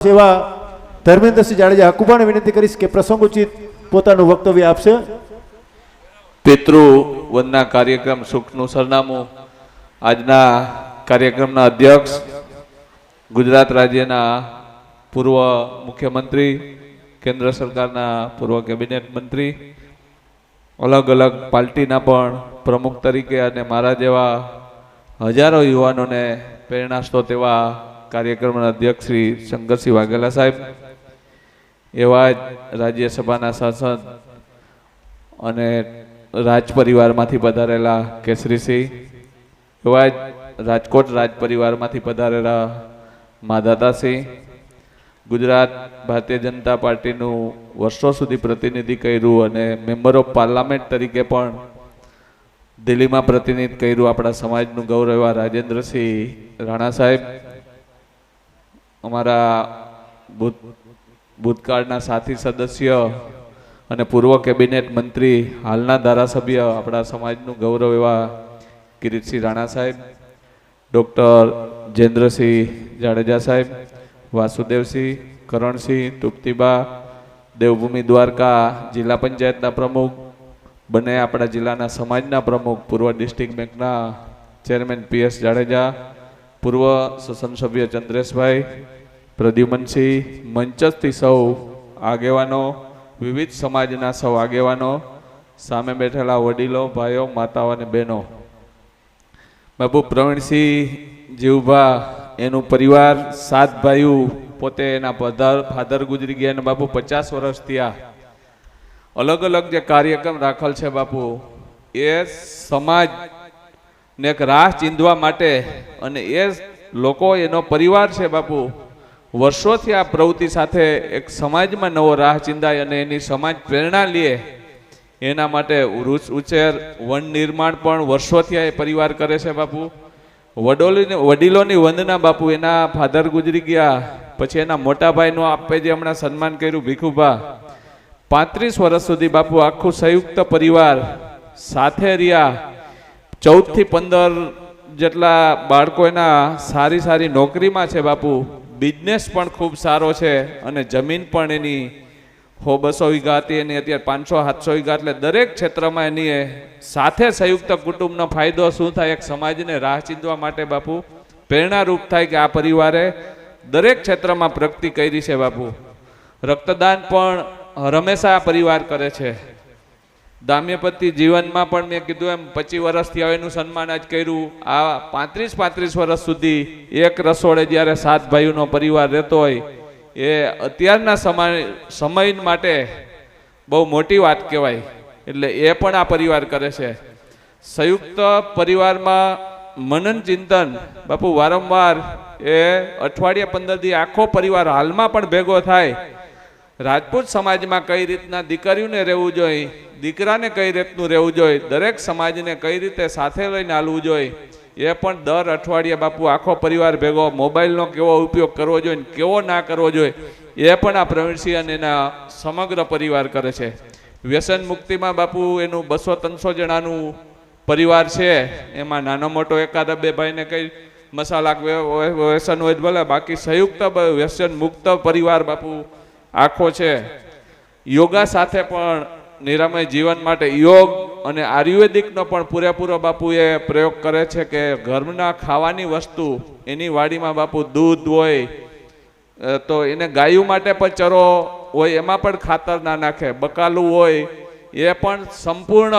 એવા ધર્મેન્દ્રસિંહ જાડેજા હકુબાને વિનંતી કરીશ કે પ્રસંગોચિત પોતાનું વક્તવ્ય આપશે. પિતૃ વંદના કાર્યક્રમ સુખનું સરનામું. આજના કાર્યક્રમના અધ્યક્ષ, ગુજરાત રાજ્યના પૂર્વ મુખ્યમંત્રી, કેન્દ્ર સરકારના પૂર્વ કેબિનેટ મંત્રી, અલગ અલગ પાર્ટીના પણ પ્રમુખ તરીકે અને મારા જેવા હજારો યુવાનોને પ્રેરણા એવા કાર્યક્રમના અધ્યક્ષ શ્રી શંકરસિંહ વાઘેલા સાહેબ, એવા જ રાજ્યસભાના સાંસદ અને રાજ પરિવારમાંથી પધારેલા કેસરીસિંહ, એવા જ રાજકોટ રાજ પરિવારમાંથી પધારેલા માધાતાસિંહ, ગુજરાત ભારતીય જનતા પાર્ટીનું વર્ષો સુધી પ્રતિનિધિ કર્યું અને મેમ્બર ઓફ પાર્લામેન્ટ તરીકે પણ દિલ્હીમાં પ્રતિનિધિ કર્યું આપણા સમાજનું ગૌરવ એવા રાજેન્દ્રસિંહ રાણા સાહેબ. અમારા ભૂત ભૂતકાળના સાથી સદસ્ય અને પૂર્વ કેબિનેટ મંત્રી, હાલના ધારાસભ્ય આપણા સમાજનું ગૌરવ એવા કિરીટસિંહ રાણા સાહેબ, ડૉક્ટર જેન્દ્રસિંહ જાડેજા સાહેબ, વાસુદેવસિંહ, કરણસિંહ, તૃપ્તિબા, દેવભૂમિ દ્વારકા જિલ્લા પંચાયતના પ્રમુખ, બંને આપણા જિલ્લાના સમાજના પ્રમુખ, પૂર્વ ડિસ્ટ્રિક્ટ બેંકના ચેરમેન પીએસ જાડેજા પૂર્વ સભ્ય ચંદ્રેશભાઈ પ્રદ્યુમનસિંહ મંચસ્થી સૌ આગેવાનો, વિવિધ સમાજના સૌ આગેવાનો, સામે બેઠેલા વડીલો, ભાઈઓ, માતાઓ અને બહેનો. મહેબૂબ પ્રવીણસિંહ જીવભા એનું પરિવાર, સાત ભાઈઓ પોતે એના ફાધર ફાધર ગુજરી ગયા અને બાપુ પચાસ વર્ષ થયા. અલગ અલગ જે કાર્યક્રમ રાખેલ છે બાપુ, એ સમાજ ને એક રાહ ચીંધવા માટે અને એ લોકો, એનો પરિવાર છે બાપુ, વર્ષોથી આ પ્રવૃત્તિ સાથે એક સમાજમાં નવો રાહ ચિંદાય અને એની સમાજ પ્રેરણા લે. એના માટે રૂચ ઉછેર, વન નિર્માણ પણ વર્ષોથી એ પરિવાર કરે છે બાપુ. વડોલીને, વડીલોની વંદના બાપુ, એના ફાધર ગુજરી ગયા, પછી એના મોટાભાઈનું આપે જે હમણાં સન્માન કર્યું ભીખુભા. પાંત્રીસ વર્ષ સુધી બાપુ આખું સંયુક્ત પરિવાર સાથે રહ્યા. ચૌદથી પંદર જેટલા બાળકો એના સારી સારી નોકરીમાં છે બાપુ. બિઝનેસ પણ ખૂબ સારો છે અને જમીન પણ એની હો બસો વીઘા હતી, એની અત્યારે પાંચસો, સાતસો વીઘા એટલે દરેક ક્ષેત્રમાં એની એ સાથે સંયુક્ત કુટુંબનો ફાયદો શું થાય એક સમાજને રાહ ચીંધવા માટે બાપુ? પ્રેરણારૂપ થાય કે આ પરિવારે દરેક ક્ષેત્રમાં પ્રગતિ કરી છે બાપુ. રક્તદાન પણ હંમેશા આ પરિવાર કરે છે. દામ્યપતિ જીવનમાં પણ મેં કીધું એમ પચીસ વર્ષથી હવે એનું સન્માન જ કર્યું. આ પાંત્રીસ પાંત્રીસ વર્ષ સુધી એક રસોડે જ્યારે સાત ભાઈઓનો પરિવાર રહેતો હોય, એ અત્યારના સમય સમય માટે બહુ મોટી વાત કહેવાય. એટલે એ પણ આ પરિવાર કરે છે. સંયુક્ત પરિવારમાં મનન ચિંતન, બાપુ વારંવાર એ અઠવાડિયે પંદર દી આખો પરિવાર હાલમાં પણ ભેગો થાય. રાજપૂત સમાજમાં કઈ રીતના દીકરીઓને રહેવું જોઈએ? દીકરાને કઈ રીતનું રહેવું જોઈએ? દરેક સમાજને કઈ રીતે સાથે લઈને હાલવું જોઈએ? એ પણ દર અઠવાડિયે બાપુ આખો પરિવાર ભેગો મોબાઈલનો કેવો ઉપયોગ કરવો જોઈએ કેવો ના કરવો જોઈએ? એ પણ આ પ્રવીણસિંહ અને એના સમગ્ર પરિવાર કરે છે. વ્યસન મુક્તિમાં બાપુ એનું બસો ત્રણસો જણાનું પરિવાર છે. એમાં નાનો મોટો એકાદ બે ભાઈને કઈ મસાલા વ્યસન હોય ભલે, બાકી સંયુક્ત વ્યસન મુક્ત પરિવાર બાપુ આખો છે. યોગા સાથે પણ નિરામય જીવન માટે યોગ અને આયુર્વેદિકનો પણ પૂરેપૂરો બાપુ એ પ્રયોગ કરે છે કે ઘરના ખાવાની વસ્તુ, એની વાડીમાં બાપુ દૂધ હોય તો એને ગાયું માટે પણ ચરો હોય, એમાં પણ ખાતર ના નાખે, બકાલું હોય, એ પણ સંપૂર્ણ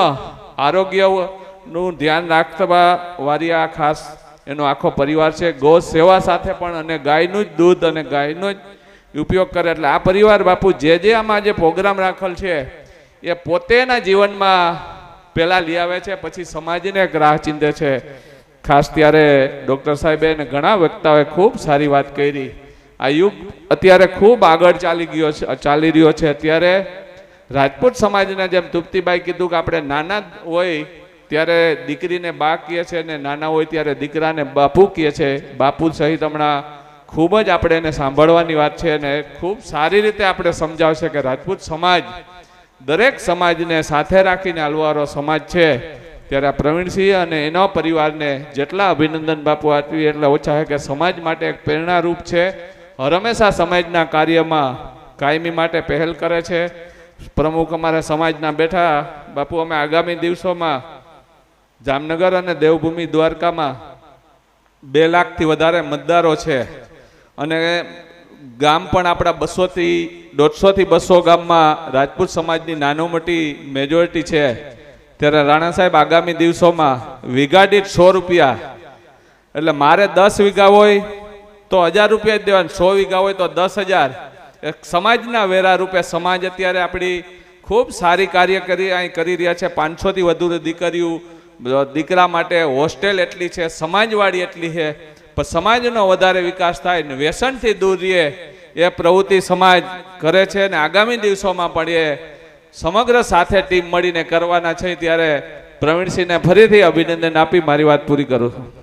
આરોગ્યનું ધ્યાન રાખવા વાળી આ ખાસ એનો આખો પરિવાર છે. ગૌ સેવા સાથે પણ અને ગાયનું જ દૂધ અને ગાયનો જ ઉપયોગ કરે. એટલે આ પરિવાર બાપુ જે જે આમાં જે પ્રોગ્રામ રાખેલ છે એ પોતેના જીવનમાં પહેલાં લઈ આવે છે, પછી સમાજને એક રાહ ચીંધે છે. ખાસ ત્યારે ડૉક્ટર સાહેબે અને ઘણા વક્તાઓએ ખૂબ સારી વાત કરી. આ યુગ અત્યારે ખૂબ આગળ ચાલી ગયો છે, ચાલી રહ્યો છે. અત્યારે રાજપૂત સમાજના જેમ તુપ્તિબાઈ કીધું કે આપણે નાના હોય ત્યારે દીકરીને બા કહે છે ને નાના હોય ત્યારે દીકરાને બાપુ કહે છે. બાપુ સહિત હમણાં ખૂબ જ આપણે એને સાંભળવાની વાત છે અને ખૂબ સારી રીતે આપણે સમજાવશે કે રાજપૂત સમાજ દરેક સમાજને સાથે રાખીને હાલવારો સમાજ છે. ત્યારે આ પ્રવીણસિંહ અને એના પરિવારને જેટલા અભિનંદન બાપુ આપવી એટલે ઓછા છે કે સમાજ માટે એક પ્રેરણારૂપ છે. હંમેશા સમાજના કાર્યમાં કાયમી માટે પહેલ કરે છે. પ્રમુખ અમારા સમાજના બેઠા. બાપુ, અમે આગામી દિવસોમાં જામનગર અને દેવભૂમિ દ્વારકામાં બે લાખથી વધારે મતદારો છે. અને ગામ પણ આપણા બસોથી, દોઢસોથી બસો ગામમાં રાજપૂત સમાજની નાનો મોટી મેજોરિટી છે. ત્યારે રાણા સાહેબ આગામી દિવસોમાં વીઘા દીઠ સો રૂપિયા. એટલે મારે દસ વીઘા હોય તો હજાર રૂપિયા જ દેવાના. સો વીઘા હોય તો દસ હજાર. સમાજના વેરા રૂપે સમાજ અત્યારે આપણી ખૂબ સારી કાર્ય કરી, અહીં કરી રહ્યા છે. પાંચસોથી વધુ દીકરીઓ, દીકરા માટે હોસ્ટેલ એટલી છે સમાજવાળી એટલી છે. પણ સમાજનો વધારે વિકાસ થાય ને વ્યસનથી દૂર રહીએ, એ પ્રવૃત્તિ સમાજ કરે છે અને આગામી દિવસોમાં પણ એ સમગ્ર સાથે ટીમ મળીને કરવાના છે. ત્યારે પ્રવીણસિંહને ફરીથી અભિનંદન આપી, મારી વાત પૂરી કરું છું.